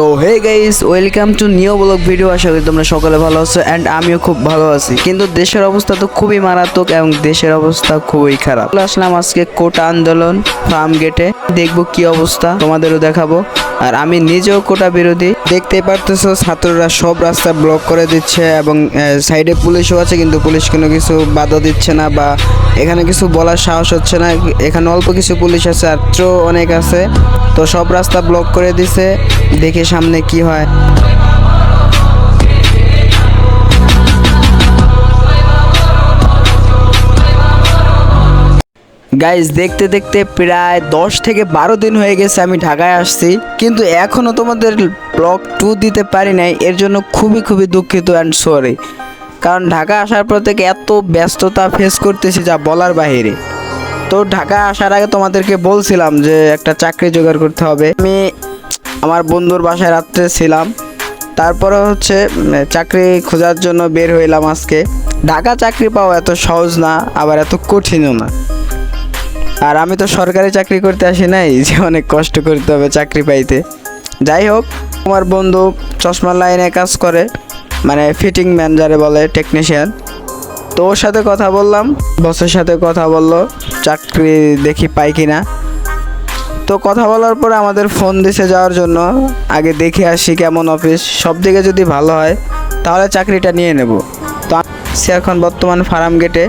তো hey guys welcome to new blog video আশা করি তোমরা সকলে ভালো আছো অ্যান্ড আমিও খুব ভালো আছি। কিন্তু দেশের অবস্থা তো খুবই মারাত্মক, এবং দেশের অবস্থা খুবই খারাপ। আসলাম আজকে কোটা আন্দোলন, ফার্ম গেটে। দেখব কি অবস্থা, তোমাদেরও দেখাবো। আর আমি নিজেও কোটা বিরোধী। দেখতে পারতেছো, ছাত্ররা সব রাস্তা ব্লক করে দিচ্ছে, এবং সাইডে পুলিশও আছে, কিন্তু পুলিশ কোনো কিছু বাধা দিচ্ছে না, বা এখানে কিছু বলার সাহস হচ্ছে না। এখানে অল্প কিছু পুলিশ আছে ছাত্র অনেক আছে। তো সব রাস্তা ব্লক করে দিছে। দেখে সামনে কি হয়? গাইজ দেখতে দেখতে প্রায় দশ থেকে বারো দিন হয়ে গেছে আমি ঢাকায় আসছি। কিন্তু এখনও তোমাদের ব্লগ টু দিতে পারি নাই, এর জন্য খুবই খুবই দুঃখিত অ্যান্ড সরি কারণ ঢাকা আসার পর থেকে এত ব্যস্ততা ফেস করতেছি যা বলার বাইরে তো ঢাকা আসার আগে তোমাদেরকে বলছিলাম যে একটা চাকরি জোগাড় করতে হবে। আমি আমার বন্ধুর বাসায় রাত্রে ছিলাম। তারপরে হচ্ছে চাকরি খোঁজার জন্য বের হইলাম আজকে। ঢাকা চাকরি পাওয়া এত সহজ না, আবার এত কঠিনও না। আর আমি তো সরকারি চাকরি করতে আসি নাই, যে অনেক কষ্ট করতে হবে চাকরি পাইতে। যাই হোক, আমার বন্ধু চশমার লাইনে কাজ করে মানে ফিটিং ম্যান যারে বলে, টেকনিশিয়ান। তো ওর সাথে কথা বললাম, বসের সাথে কথা বলল, চাকরি দেখি পাই কিনা। তো কথা বলার পরে আমাদের ফোন দিছে যাওয়ার জন্য। আগে দেখে আসি কেমন অফিস সব দিকে যদি ভালো হয় তাহলে চাকরিটা নিয়ে নেব। তো সে এখন বর্তমান ফার্ম গেটে।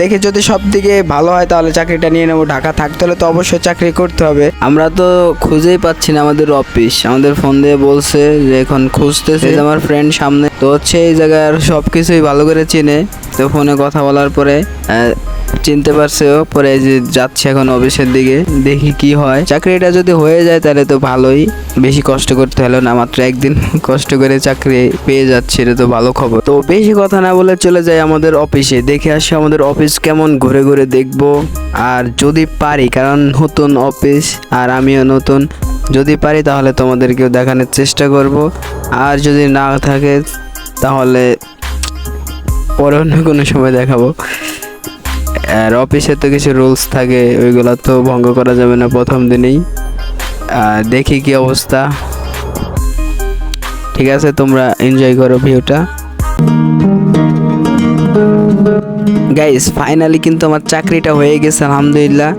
দেখে যদি সব দিকে ভালো হয় তাহলে চাকরিটা নিয়ে নেব। ঢাকা থাকতে হলে তো অবশ্যই চাকরি করতে হবে। আমরা তো খুঁজেই পাচ্ছি না আমাদের অফিস আমাদের ফোন দিয়ে বলছে যে এখন খুঁজতেছে আমার ফ্রেন্ড সামনে। তো হচ্ছে এই জায়গার সব কিছুই ভালো করে চিনে। তো ফোনে কথা বলার পরে চিনতে পারছে ও, পরে যে যাচ্ছে এখন অফিসের দিকে, দেখি কি হয়। চাকরিটা যদি হয়ে যায় তাহলে তো ভালোই, বেশি কষ্ট করতে হলো না, মাত্র একদিন কষ্ট করে চাকরি পেয়ে যাচ্ছে, এটা তো ভালো খবর। তো বেশি কথা না বলে চলে যাই আমাদের অফিসে, দেখে আসি আমাদের অফিস কেমন, ঘুরে ঘুরে দেখব। আর যদি পারি, কারণ নতুন অফিস, আর আমিও নতুন, যদি পারি তাহলে তোমাদেরকেও দেখানোর চেষ্টা করব। আর যদি না থাকে, তাহলে পরে অন্য কোনো সময় দেখাবো। আর অফিসে তো কিছু রুলস থাকে, ওইগুলো তো ভঙ্গ করা যাবে না প্রথম দিনেই। দেখি কি অবস্থা। ঠিক আছে, তোমরা এনজয় করো ভিউটা গাইস ফাইনালি কিন্তু আমার চাকরিটা হয়ে গেছে, আলহামদুলিল্লাহ।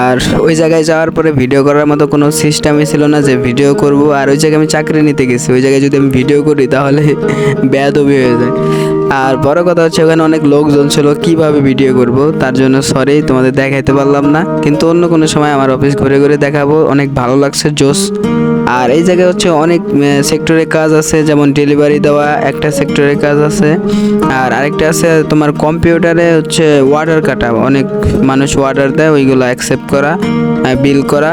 আর ওই জায়গায় যাওয়ার পরে ভিডিও করার মতো কোনো সিস্টেমই ছিল না যে ভিডিও করব, আর ওই জায়গায় আমি চাকরি নিতে গেছি। ওই জায়গায় যদি আমি ভিডিও করি, তাহলে বেয়াদবি হয়ে যায়। আর বড় কথা হচ্ছে ওখানে অনেক লোকজন ছিল, কীভাবে ভিডিও করব? তার জন্য সরি তোমাদের দেখাইতে পারলাম না। কিন্তু অন্য কোনো সময় আমার অফিস ঘুরে ঘুরে দেখাবো, অনেক ভালো লাগছে জোস আর এই জায়গায় হচ্ছে অনেক সেক্টরে কাজ আছে, যেমন ডেলিভারি দেওয়া, একটা সেক্টরে কাজ আছে। আর আরেকটা আছে তোমার কম্পিউটারে হচ্ছে ওয়াটার কাটা অনেক মানুষ ওয়াটার দেয়, ওইগুলো অ্যাকসেপ্ট করা বিল করা।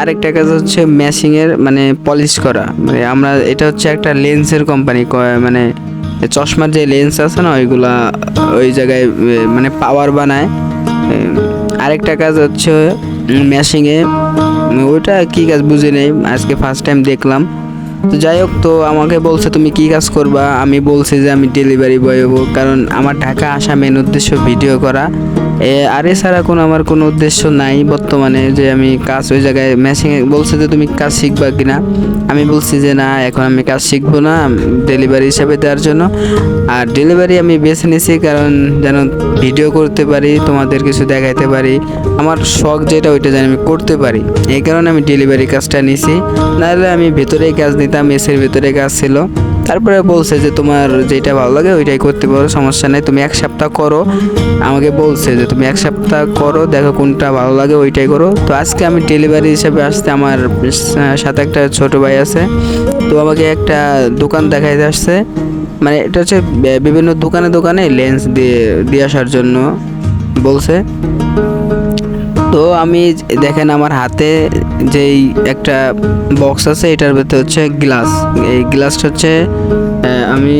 আরেকটা কাজ হচ্ছে ম্যাশিংয়ের মানে পলিশ করা। মানে আমরা, এটা হচ্ছে একটা লেন্সের কোম্পানি মানে চশমার যে লেন্স আছে না, ওইগুলা, ওই জায়গায় মানে পাওয়ার বানায়। আরেকটা কাজ হচ্ছে ম্যাশিংয়ে ওইটা কী কাজ বুঝে নেই, আজকে ফার্স্ট টাইম দেখলাম। তো যাই হোক, তো আমাকে বলছে, তুমি কি কাজ করবা? আমি বলছি যে, আমি ডেলিভারি বয় হব। কারণ আমার ঢাকা আসা মেন উদ্দেশ্য ভিডিও করা। এ, আর এছাড়া কোনো, আমার কোনো উদ্দেশ্য নাই বর্তমানে যে আমি কাজ ওই জায়গায় মেশিনে বলছে যে, তুমি কাজ শিখবা কিনা আমি বলছি যে, না, এখন আমি কাজ শিখব না ডেলিভারি হিসাবে দেওয়ার জন্য। আর ডেলিভারি আমি বেছে নিয়েছি কারণ যেন ভিডিও করতে পারি, তোমাদের কিছু দেখাইতে পারি। আমার শখ যেটা, ওইটা যেন আমি করতে পারি। এই কারণে আমি ডেলিভারি কাজটা নিছি। নাহলে আমি ভেতরেই কাজ নিতাম এসের ভিতরে গাছ ছিল। তারপরে বলছে যে, তোমার যেটা ভালো লাগে ওইটাই করতে পারো, সমস্যা নেই, তুমি এক সপ্তাহ করো। আমাকে বলছে যে, তুমি এক সপ্তাহ করো, দেখো কোনটা ভালো লাগে ওইটাই করো। তো আজকে আমি ডেলিভারি হিসেবে আসতে আমার সাথে একটা ছোট ভাই আছে। তো আমাকে একটা দোকান দেখাইতে আসছে। মানে এটা হচ্ছে বিভিন্ন দোকানে দোকানে লেন্স দিয়ে দিয়ে আসার জন্য বলছে। তো আমি দেখেন আমার হাতে যেই একটা বক্স আছে এটার ভেতরে হচ্ছে গ্লাস এই গ্লাসটা হচ্ছে আমি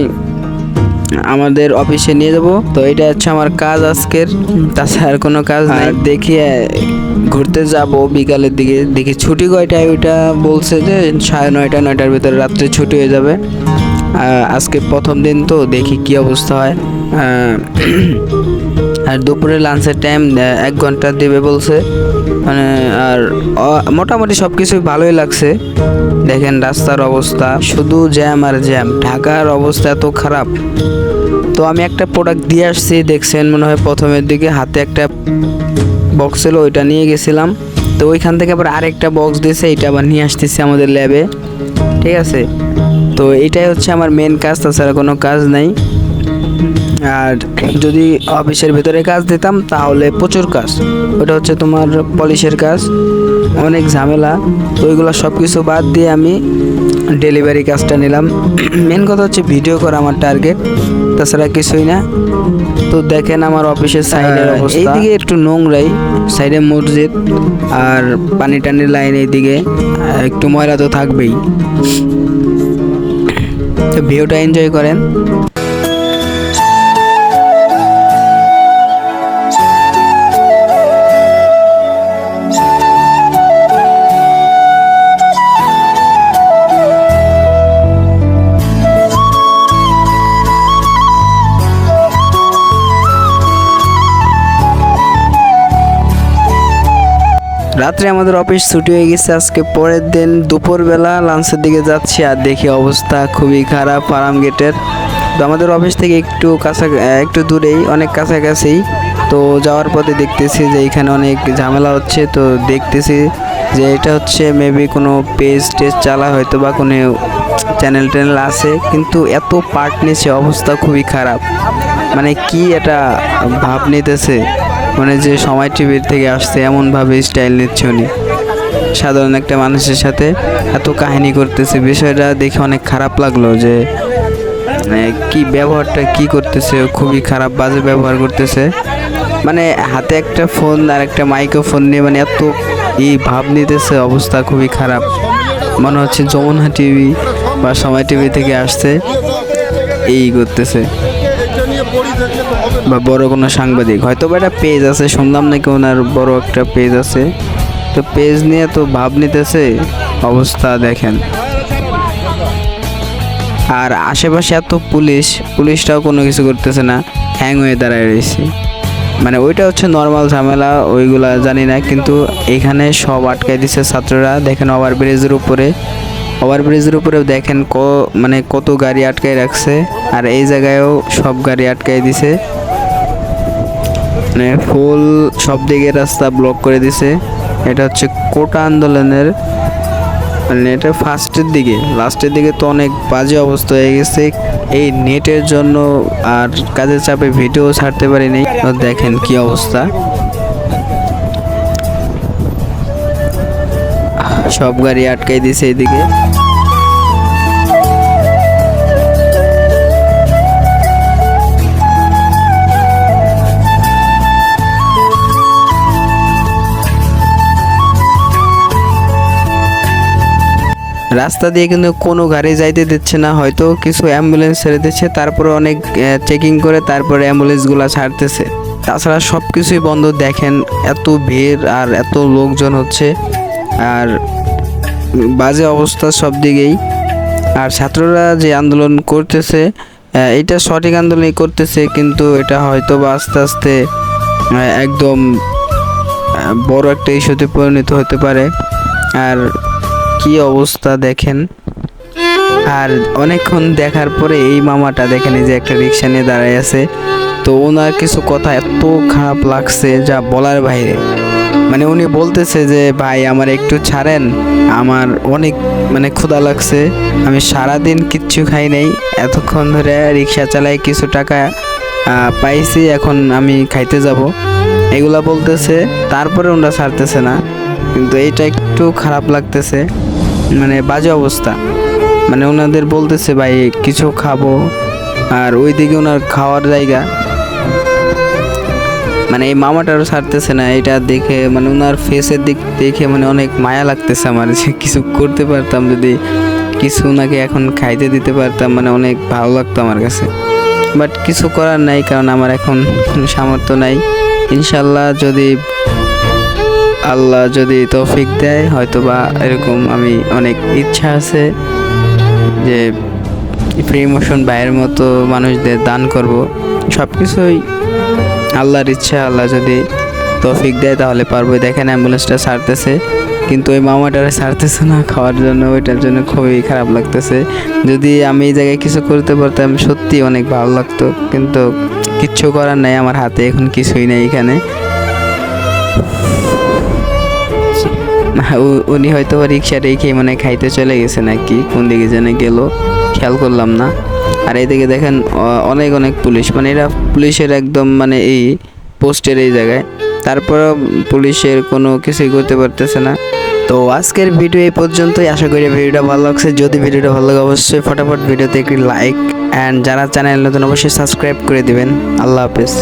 আমাদের অফিসে নিয়ে যাব। তো এটা হচ্ছে আমার কাজ আজকের। তাছাড়া আর কোনো কাজ নাই। দেখি ঘুরতে যাব বিকালের দিকে। দেখি ছুটি কয়টায়? ওইটা বলছে যে সাড়ে নয়টা নয়টার ভিতরে রাত্রে ছুটি হয়ে যাবে। আজকে প্রথম দিন তো দেখি কি অবস্থা হয়। আর দুপুরে লাঞ্চের টাইম এক ঘণ্টা দেবে বলছে। মানে আর মোটামুটি সব কিছুই ভালোই লাগছে। দেখেন রাস্তার অবস্থা, শুধু জ্যাম আর জ্যাম ঢাকার অবস্থা এত খারাপ। তো আমি একটা প্রোডাক্ট দিয়ে আসছি, দেখছেন মনে হয় প্রথমের দিকে হাতে একটা বক্স ছিল, ওইটা নিয়ে গেছিলাম। তো ওইখান থেকে আবার আরেকটা বক্স দিয়েছে এটা আবার নিয়ে আসতেছে আমাদের ল্যাবে ঠিক আছে? তো এটাই হচ্ছে আমার মেন কাজ তাছাড়া কোনো কাজ নাই। আর যদি অফিসের ভেতরে কাজ দিতাম তাহলে প্রচুর কাজ। ওটা হচ্ছে তোমার পলিশের কাজ অনেক ঝামেলা। তো ওইগুলো সব কিছু বাদ দিয়ে আমি ডেলিভারি কাজটা নিলাম। মেন কথা হচ্ছে ভিডিও করা আমার টার্গেট তাছাড়া কিছুই না। তো দেখেন আমার অফিসের সাইডের অবস্থা। এইদিকে একটু নোংরাই সাইডে মসজিদ আর পানি টানির লাইন এইদিকে একটু ময়লা তো থাকবেই। ভিউটা এনজয় করেন। রাত্রে আমাদের অফিস ছুটি হয়ে গেছে, আজকে পরের দিন দুপুরবেলা লাঞ্চের দিকে যাচ্ছি আর দেখি অবস্থা খুবই খারাপ ফার্ম গেটের। তো আমাদের অফিস থেকে একটু কাছা, একটু দূরেই, অনেক কাছাকাছি। তো যাওয়ার পথে দেখতেছি যে এখানে অনেক ঝামেলা হচ্ছে, তো দেখতেছি যে এটা হচ্ছে মেবি কোনো পেজ টেজ চালা হয়তো বা কোনো চ্যানেল ট্যানেল আছে, কিন্তু এত পার্ট নিচ্ছে অবস্থা খুবই খারাপ। মানে কি এটা ভাব নিতেছে? মানে যে সময় টিভির থেকে আসছে, এমনভাবে স্টাইল নিচ্ছে উনি। সাধারণ একটা মানুষের সাথে এত কাহিনী করতেছে, বিষয়টা দেখে অনেক খারাপ লাগল যে মানে কি ব্যবহারটা, কি করতেছে, খুবই খারাপ, বাজে ব্যবহার করতেছে। মানে হাতে একটা ফোন আর একটা মাইক্রোফোন নিয়ে মানে এত এই ভাব নিতেছে, অবস্থা খুবই খারাপ। মনে হচ্ছে যমুনা টিভি বা সময় টিভি থেকে আসছে, এই করতেছে। বা বড় কোনো সাংবাদিক। হয়তো বা একটা পেজ আছে, শুনলাম নাকি ওনার বড় একটা পেজ আছে। তো পেজ নিয়ে তো ভাব নিতেছে, অবস্থা দেখেন। আর আশেপাশে এত পুলিশ, পুলিশটাও কোনো কিছু করতেছে না হ্যাং হয়ে দাঁড়ায় রয়েছে। মানে ওইটা হচ্ছে নর্মাল ঝামেলা, ওইগুলা জানি না, কিন্তু এখানে সব আটকাই দিছে ছাত্ররা। দেখেন ওভার ব্রিজের উপরে, ওভার ব্রিজের উপরেও দেখেন ক মানে কত গাড়ি আটকাই রাখছে, আর এই জায়গায়ও সব গাড়ি আটকাই দিছে। মানে ফুল সব দিকে রাস্তা ব্লক করে দিছে। এটা হচ্ছে কোটা আন্দোলনের মানে এটা ফার্স্টের দিকে। লাস্টের দিকে তো অনেক বাজে অবস্থা হয়ে গেছে। এই নেটের জন্য আর কাজের চাপে ভিডিও ছাড়তে পারিনি। দেখেন কি অবস্থা। সব গাড়ি আটকাই দিছে এদিকে রাস্তা দিয়ে কিন্তু কোনো গাড়ি যাইতে দিচ্ছে না, হয়তো কিছু অ্যাম্বুলেন্স ছেড়ে দিচ্ছে, তারপরে অনেক চেকিং করে তারপরে অ্যাম্বুলেন্সগুলো ছাড়তেছে। তাছাড়া সব কিছুই বন্ধ, দেখেন এত ভিড় আর এত লোকজন হচ্ছে, আর বাজে অবস্থা সব দিকেই। আর ছাত্ররা যে আন্দোলন করতেছে এটা সঠিক আন্দোলনই করতেছে, কিন্তু এটা হয়তো বা আস্তে আস্তে একদম বড় একটা ইস্যুতে পরিণত হতে পারে। আর কি অবস্থা দেখেন? আর অনেকক্ষণ দেখার পরে এই মামাটা দেখেন যে একটা রিক্সা নিয়ে দাঁড়ায় আছে। তো ওনার কিছু কথা এত খারাপ লাগছে যা বলার বাইরে। মানে উনি বলতেছে যে, ভাই, আমার একটু ছাড়েন। আমার অনেক মানে ক্ষুধা লাগছে। আমি সারাদিন কিচ্ছু খাই নাই। এতক্ষণ ধরে রিক্সা চালাই কিছু টাকা পাইছি। এখন আমি খাইতে যাব। এগুলা বলতেছে। তারপরে ওনারা ছাড়তেছে না। কিন্তু এইটা একটু খারাপ লাগতেছে। মানে বাজে অবস্থা। মানে ওনাদের বলতেছে, ভাই, কিছু খাব। আর ওইদিকে ওনার খাওয়ার জায়গা। মানে এই মামাটারও ছাড়তেছে না, এটা দেখে মানে ওনার ফেসের দিক দেখে মানে অনেক মায়া লাগতেছে আমার যে কিছু করতে পারতাম, যদি কিছু ওনাকে এখন খাইতে দিতে পারতাম মানে অনেক ভালো লাগতো আমার কাছে। বাট কিছু করার নাই, কারণ আমার এখন সামর্থ্য নাই। ইনশাল্লাহ যদি আল্লাহ যদি তৌফিক দেয় হয়তো বা এরকম আমি অনেক ইচ্ছা আছে যে ফ্রি মোশন ভাইয়ের মতো মানুষদের দান করব। সব কিছুই আল্লাহর ইচ্ছা, আল্লাহ যদি তৌফিক দেয় তাহলে পারব। দেখেন অ্যাম্বুলেন্সটা ছাড়তেছে, কিন্তু ওই মামাটারে ছাড়তেছে না, খাওয়ার জন্য, ওইটার জন্য খুবই খারাপ লাগতেছে। যদি আমি এই জায়গায় কিছু করতে পারতাম সত্যি অনেক ভালো লাগতো, কিন্তু কিচ্ছু করার নাই, আমার হাতে এখন কিছুই নেই এখানে। উনি হয়তো রিক্সা রেখে মানে খাইতে চলে গেছে নাকি? কোন দিকে যেন গেল? খেয়াল করলাম না। আর এইদিকে দেখেন অনেক অনেক পুলিশ। মানে এরা পুলিশের একদম মানে এই পোস্টের এই জায়গায়। তারপরও পুলিশের কোনো কিছুই করতে পারতেছে না। তো আজকের ভিডিও এই পর্যন্তই। আশা করি ভিডিওটা ভালো লাগছে। যদি ভিডিওটা ভালো লাগে, অবশ্যই ফটাফট ভিডিওতে একটি লাইক। অ্যান্ড যারা চ্যানেল নতুন, অবশ্যই সাবস্ক্রাইব করে দিবেন। আল্লাহ হাফেজ।